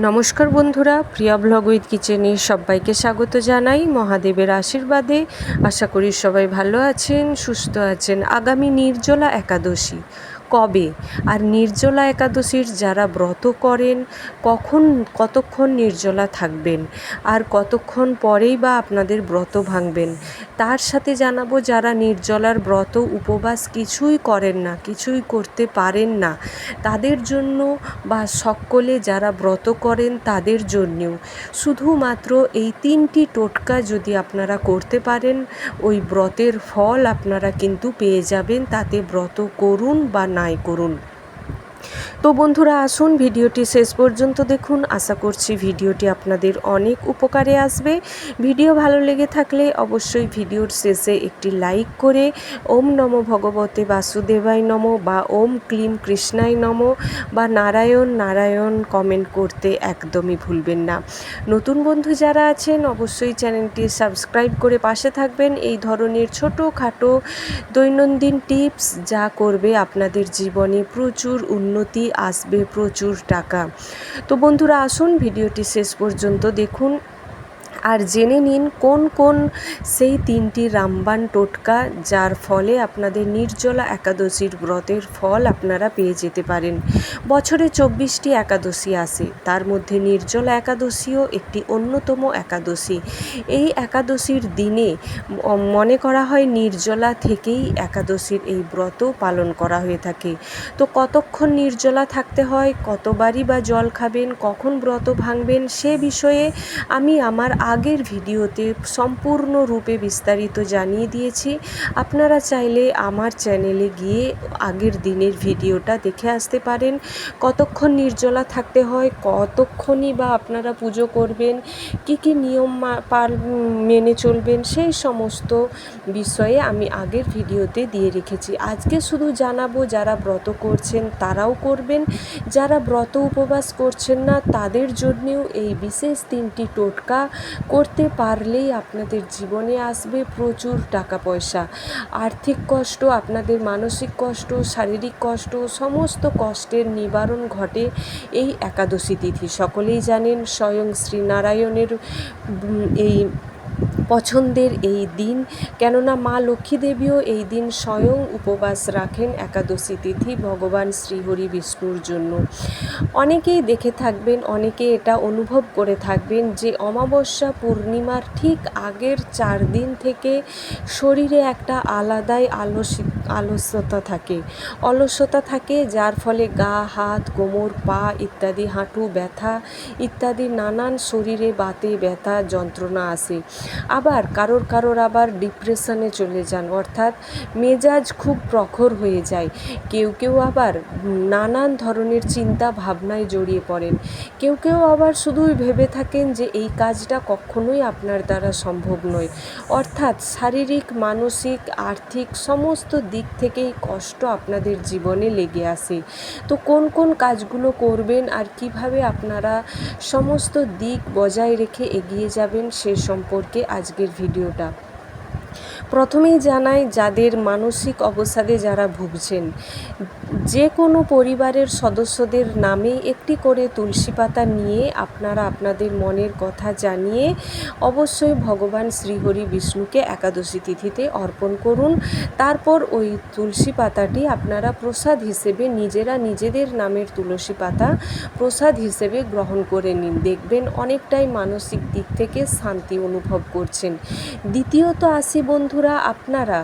নমস্কার বন্ধুরা, প্রিয়া blog with কিচেনে সবাইকে স্বাগত জানাই মহাদেবের আশীর্বাদে। আশা করি সবাই ভালো আছেন, সুস্থ আছেন। আগামী নির্জলা একাদশী কবে? আর নির্জলা একাদশীর যারা ব্রত করেন, কখন, কতক্ষণ নির্জলা থাকবেন? আর কতক্ষণ পরেই বা আপনাদের ব্রত ভাঙবেন? তার সাথে জানাব যারা নির্জলার ব্রত উপবাস কিছুই করেন না, কিছুই করতে পারেন না, তাদের জন্য বা সকলে যারা ব্রত করেন তাদের জন্যেও। শুধুমাত্র এই তিনটি টোটকা যদি আপনারা করতে পারেন, ওই ব্রতের ফল আপনারা কিন্তু পেয়ে যাবেন, তাতে ব্রত করুন বা নাই করুন। তো বন্ধুরা, আসুন ভিডিওটি শেষ পর্যন্ত দেখুন। আশা করছি ভিডিওটি আপনাদের অনেক উপকারে আসবে। ভিডিও ভালো লেগে থাকলে অবশ্যই ভিডিওর শেষে একটি লাইক করে ওম নম ভগবতে বাসুদেবাই নম বা ওম ক্লিম কৃষ্ণাই নম বা নারায়ণ নারায়ণ কমেন্ট করতে একদমই ভুলবেন না। নতুন বন্ধু যারা আছেন, অবশ্যই চ্যানেলটি সাবস্ক্রাইব করে পাশে থাকবেন। এই ধরনের ছোটোখাটো দৈনন্দিন টিপস যা করবে আপনাদের জীবনে প্রচুর উন্নতি আসবে প্রচুর টাকা। তো বন্ধুরা আসুন ভিডিওটি শেষ পর্যন্ত দেখুন। আর জেনে নিন কোন কোন সেই তিনটি রামবান টোটকা, যার ফলে আপনাদের নির্জলা একাদশীর ব্রতের ফল আপনারা পেয়ে যেতে পারেন। বছরে চব্বিশটি একাদশী আসে। তার মধ্যে নির্জলা একাদশীও একটি অন্যতম একাদশী। এই একাদশীর দিনে মনে করা হয় নির্জলা থেকেই একাদশীর এই ব্রত পালন করা হয়ে থাকে। তো কতক্ষণ নির্জলা থাকতে হয়? কতবারই বা জল খাবেন? কখন ব্রত ভাঙবেন? সে বিষয়ে আমি আমার আগের ভিডিওতে সম্পূর্ণরূপে বিস্তারিত জানিয়ে দিয়েছি। আপনারা চাইলে আমার চ্যানেলে গিয়ে আগের দিনের ভিডিওটা দেখে আসতে পারেন। কতক্ষণ নির্জলা থাকতে হয়, কতক্ষণই বা আপনারা পুজো করবেন, কি কি নিয়ম পাল, মেনে চলবেন, সেই সমস্ত বিষয়ে আমি আগের ভিডিওতে দিয়ে রেখেছি। আজকে শুধু জানাব, যারা ব্রত করছেন তারাও করবেন, যারা ব্রত উপবাস করছেন না তাদের জন্যেও এই বিশেষ তিনটি টোটকা করতে পারলেই আপনাদের জীবনে আসবে প্রচুর টাকা পয়সা। আর্থিক কষ্ট, আপনাদের মানসিক কষ্ট, শারীরিক কষ্ট, সমস্ত কষ্টের নিবারণ ঘটে এই একাদশী তিথি। সকলেই জানেন স্বয়ং শ্রীনারায়ণের এই পছন্দের এই দিন। কেননা মা লক্ষ্মী দেবীও এই দিন স্বয়ং উপবাস রাখেন একাদশী তিথি ভগবান শ্রীহরি বিষ্ণুর জন্য। অনেকেই দেখে থাকবেন অনেকে এটা অনুভব করে থাকবেন যে অমাবস্যা পূর্ণিমার ঠিক আগের চার দিন থেকে শরীরে একটা আলাদাই আলসি, আলস্যতা থাকে। অলস্যতা থাকে যার ফলে গা, হাত, কোমর, পা ইত্যাদি, হাঁটু ব্যথা ইত্যাদি, নানান শরীরে বাতে ব্যথা, যন্ত্রণা আসে। আবার কারোর কারোর আবার ডিপ্রেশনে চলে যান। অর্থাৎ মেজাজ খুব প্রখর হয়ে যায়। কেউ কেউ আবার নানান ধরনের চিন্তা ভাবনায় জড়িয়ে পড়েন। কেউ কেউ আবার শুধুই ভেবে থাকেন যে এই কাজটা কখনোই আপনার দ্বারা সম্ভব নয়। অর্থাৎ শারীরিক, মানসিক, আর্থিক সমস্ত দিক থেকেই কষ্ট আপনাদের জীবনে লেগে আসে। তো কোন কোন কাজগুলো করবেন আর কীভাবে আপনারা সমস্ত দিক বজায় রেখে এগিয়ে যাবেন সে সম্পর্কে আজকের ভিডিওটা। প্রথমেই জানাই যাদের মানসিক অবসাদে যারা ভুগছেন, যে কোনো পরিবারের সদস্যদের নামে একটি করে তুলসী পাতা নিয়ে আপনারা আপনাদের মনের কথা জানিয়ে অবশ্যই ভগবান শ্রীহরি বিষ্ণুকে একাদশী তিথিতে অর্পণ করুন। তারপর ওই তুলসী পাতাটি আপনারা প্রসাদ হিসেবে নিজেরা নিজেদের নামের তুলসী পাতা প্রসাদ হিসেবে গ্রহণ করে নিন। দেখবেন অনেকটাই মানসিক দিক থেকে শান্তি অনুভব করছেন। দ্বিতীয়ত আসি বন্ধুরা, আপনারা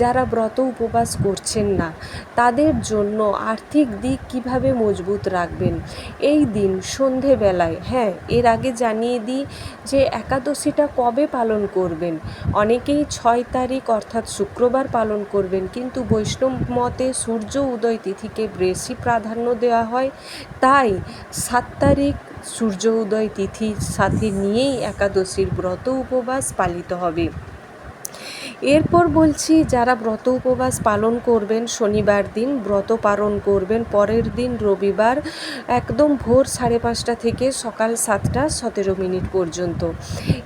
যারা ব্রত উপবাস করছেন না, তাদের জন্য আর্থিক দিক কীভাবে মজবুত রাখবেন? এই দিন সন্ধেবেলায় হ্যাঁ এর আগে জানিয়ে দিই যে একাদশীটা কবে পালন করবেন? অনেকেই ছয় তারিখ অর্থাৎ শুক্রবার পালন করবেন, কিন্তু বৈষ্ণব মতে সূর্য উদয় তিথিকে বেশি প্রাধান্য দেওয়া হয়। তাই সাত তারিখ সূর্য উদয় তিথির সাথে নিয়েই একাদশীর ব্রত উপবাস পালিত হবে। এরপর বলছি, যারা ব্রত উপবাস পালন করবেন, শনিবার দিন ব্রত পালন করবেন, পরের দিন রবিবার, একদম ভোর সাড়ে পাঁচটা থেকে সকাল সাতটা সতেরো মিনিট পর্যন্ত।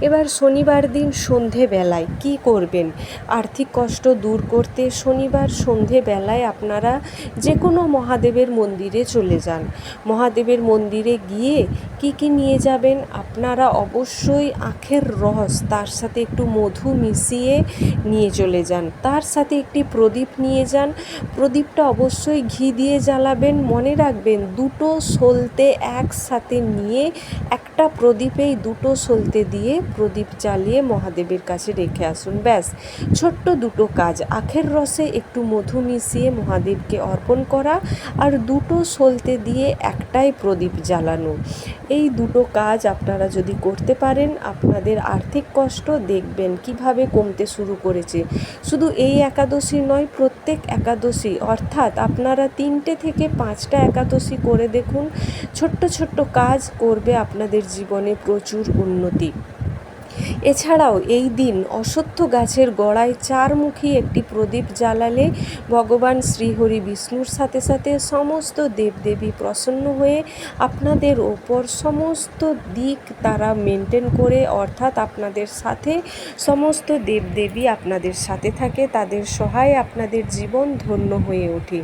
এবার শনিবার দিন সন্ধেবেলায় কি করবেন? আর্থিক কষ্ট দূর করতে শনিবার সন্ধেবেলায় আপনারা যে কোনো মহাদেবের মন্দিরে চলে যান। মহাদেবের মন্দিরে গিয়ে কি কি নিয়ে যাবেন? আপনারা অবশ্যই আখের রস, তার সাথে একটু মধু মিশিয়ে নিয়ে চলে যান। তার সাথে একটি প্রদীপ নিয়ে যান। প্রদীপটা অবশ্যই ঘি দিয়ে জ্বালাবেন। মনে রাখবেন, দুটো সলতে একসাথে নিয়ে একটা প্রদীপেই দুটো সলতে দিয়ে প্রদীপ জ্বালিয়ে মহাদেবের কাছে রেখে আসুন। ব্যাস, ছোট্ট দুটো কাজ। আখের রসে একটু মধু মিশিয়ে মহাদেবকে অর্পণ করা আর দুটো সলতে দিয়ে একটাই প্রদীপ জ্বালানো। এই দুটো কাজ আপনারা যদি করতে পারেন, আপনাদের আর্থিক কষ্ট দেখবেন কীভাবে কমতে শুরু করেছে। শুধু এই একাদশী নয়, প্রত্যেক একাদশী, অর্থাৎ আপনারা তিনটে থেকে পাঁচটা একাদশী করে দেখুন, ছোট্ট ছোট্ট কাজ করবে আপনাদের জীবনে প্রচুর উন্নতি। এছাড়াও এই দিন অশ্বত্থ গাছের গোড়ায় চারমুখী একটি প্রদীপ জ্বালালে ভগবান শ্রীহরি বিষ্ণুর সাথে সাথে সমস্ত দেবদেবী প্রসন্ন হয়ে আপনাদের ওপর সমস্ত দিক তারা মেনটেন করে, অর্থাৎ আপনাদের সাথে সমস্ত দেবদেবী আপনাদের সাথে থাকে, তাদের সহায় আপনাদের জীবন ধন্য হয়ে ওঠে।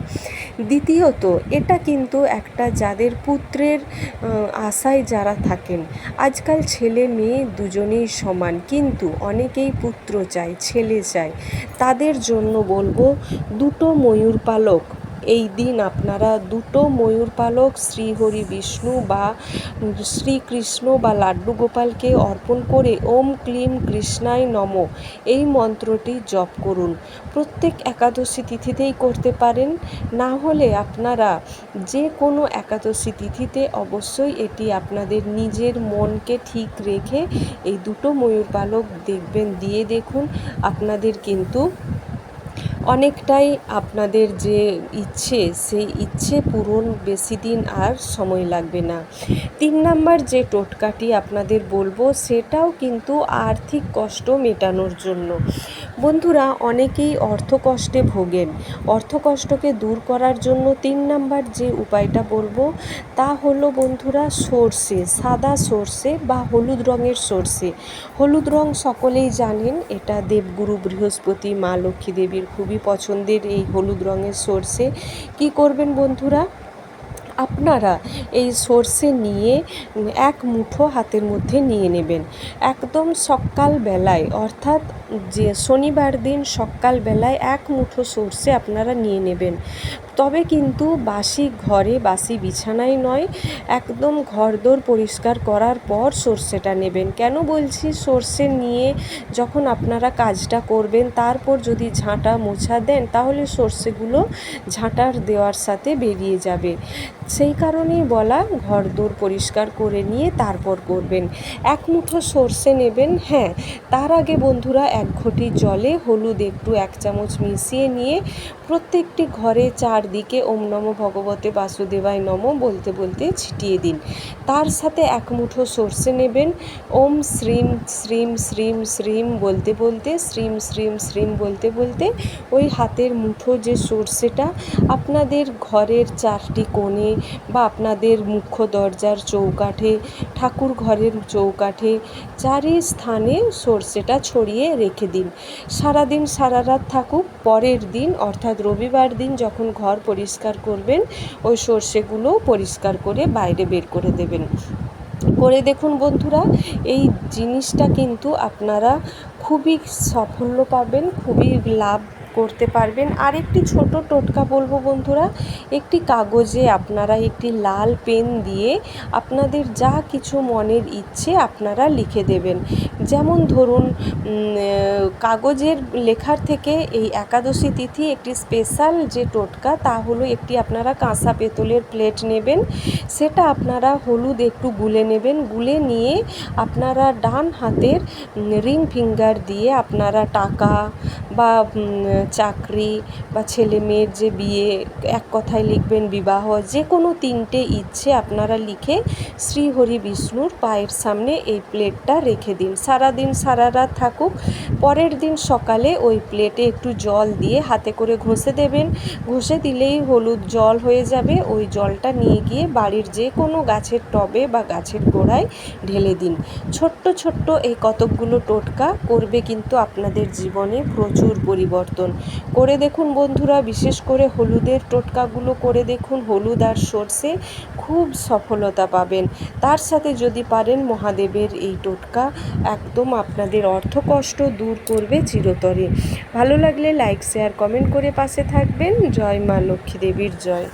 দ্বিতীয়ত, এটা কিন্তু একটা যাদের পুত্রের আশায় যারা থাকেন, আজকাল ছেলে মেয়ে দুজনেই সমান কিন্তু অনেকেই পুত্র চায় ছেলে চায়। তাদের জন্য বলব দুটো ময়ূর পালক এই দিন আপনারা দুটো ময়ূর পালক, শ্রীহরি বিষ্ণু বা শ্রীকৃষ্ণ বা লাড্ডু গোপালকে অর্পণ করে ওম ক্লিম কৃষ্ণায় নম। এই মন্ত্রটি জপ করুন। প্রত্যেক একাদশী তিথিতেই করতে পারেন। না হলে আপনারা যে কোনো একাদশী তিথিতে অবশ্যই এটি আপনাদের নিজের মনকে ঠিক রেখে এই দুটো ময়ূর পালক দেখবেন, দিয়ে দেখুন। আপনাদের কিন্তু অনেকটাই আপনাদের যে ইচ্ছে, সেই ইচ্ছে পূরণ বেশি দিন আর সময় লাগবে না। তিন নাম্বার যে টোটকাটি আপনাদের বলব, সেটাও কিন্তু আর্থিক কষ্ট মেটানোর জন্য। বন্ধুরা, অনেকেই অর্থকষ্টে ভোগেন। অর্থকষ্টকে দূর করার জন্য তিন নাম্বার যে উপায়টা বলব, তা হলো বন্ধুরা, সর্ষে, সাদা সর্ষে বা হলুদ রঙের সর্ষে। হলুদ রং সকলেই জানেন, এটা দেবগুরু বৃহস্পতি মা লক্ষ্মী দেবীর খুবই খুবই পছন্দের এই হলুদ রঙের সর্ষে। কি করবেন বন্ধুরা? আপনারা এই সর্ষে নিয়ে এক মুঠো হাতের মধ্যে নিয়ে নেবেন। একদম সকালবেলায়, অর্থাৎ যে শনিবার দিন সকালবেলায় এক মুঠো সর্ষে আপনারা নিয়ে নেবেন। তবে কিন্তু বাসি ঘরে বাসি বিছানায় নয়, একদম ঘরদোর পরিষ্কার করার পর সর্ষেটা নেবেন। কেন বলছি সর্ষে নিয়ে যখন আপনারা কাজটা করবেন, তারপর যদি ঝাঁটা মোছা দেন, তাহলে সর্ষেগুলো ঝাঁটার দেওয়ার সাথে বেরিয়ে যাবে। সেই কারণেই বলা, ঘরদোর পরিষ্কার করে নিয়ে তারপর করবেন। এক মুঠো সর্ষে নেবেন হ্যাঁ। তার আগে বন্ধুরা, এক ঘটি জলে হলুদ একটু এক চামচ মিশিয়ে নিয়ে প্রত্যেকটি ঘরে চারদিকে ওম নম ভগবতে বাসুদেবায় নম বলতে বলতে ছিটিয়ে দিন। তার সাথে এক মুঠো সর্ষে নেবেন। ওম শ্রীম শ্রীম শ্রীম শ্রীম বলতে বলতে, শ্রীম শ্রীম শ্রীম বলতে বলতে ওই হাতের মুঠো যে সর্ষেটা আপনাদের ঘরের চারটি কোণে বা আপনাদের মুখ্য দরজার চৌকাঠে, ঠাকুর ঘরের চৌকাঠে চারি স্থানে সর্ষেটা ছড়িয়ে রেখে দিন। সারাদিন সারা রাত থাকুক, পরের দিন অর্থাৎ রবিবার দিন যখন ঘর পরিষ্কার করবেন, ওই সর্ষেগুলো পরিষ্কার করে বাইরে বের করে দেবেন। করে দেখুন বন্ধুরা, এই জিনিসটা কিন্তু আপনারা খুবই সাফল্য পাবেন, খুবই লাভ করতে পারবেন। আর একটি ছোট টোটকা বলব বন্ধুরা, একটি কাগজে আপনারা একটি লাল পেন দিয়ে আপনাদের যা কিছু মনের ইচ্ছে আপনারা লিখে দেবেন। যেমন ধরুন কাগজের লেখার থেকে এই একাদশী তিথি একটি স্পেশাল যে টোটকা, তা হলো একটি আপনারা কাঁসা পেতলের প্লেট নেবেন। সেটা আপনারা হলুদ একটু গুলে নেবেন। গুলে নিয়ে আপনারা ডান হাতের রিং ফিঙ্গার দিয়ে আপনারা টাকা বা চাকরি বা ছেলে মেয়ের যে বিয়ে, এক কথায় লিখবেন বিবাহ যে কোনো তিনটে ইচ্ছে আপনারা লিখে শ্রীহরি বিষ্ণুর পায়ের সামনে এই প্লেটটা রেখে দিন। সারাদিন সারা রাত থাকুক, পরের দিন সকালে ওই প্লেটে একটু জল দিয়ে হাতে করে ঘষে দেবেন। ঘষে দিলেই হলুদ জল হয়ে যাবে। ওই জলটা নিয়ে গিয়ে বাড়ির যে কোনো গাছের টবে বা গাছের গোড়ায় ঢেলে দিন। ছোট্ট ছোট্ট এই কতকগুলো টোটকা করবে কিন্তু আপনাদের জীবনে প্রচুর পরিবর্তন। করে দেখুন বন্ধুরা, বিশেষ করে হলুদের টোটকাগুলো করে দেখুন। হলুদ আর সর্ষে খুব সফলতা পাবেন। তার সাথে যদি পারেন মহাদেবের এই টোটকা একদম আপনাদের অর্থ কষ্ট দূর করবে চিরতরে। ভালো লাগলে লাইক শেয়ার কমেন্ট করে পাশে থাকবেন। জয় মা লক্ষ্মী দেবীর জয়।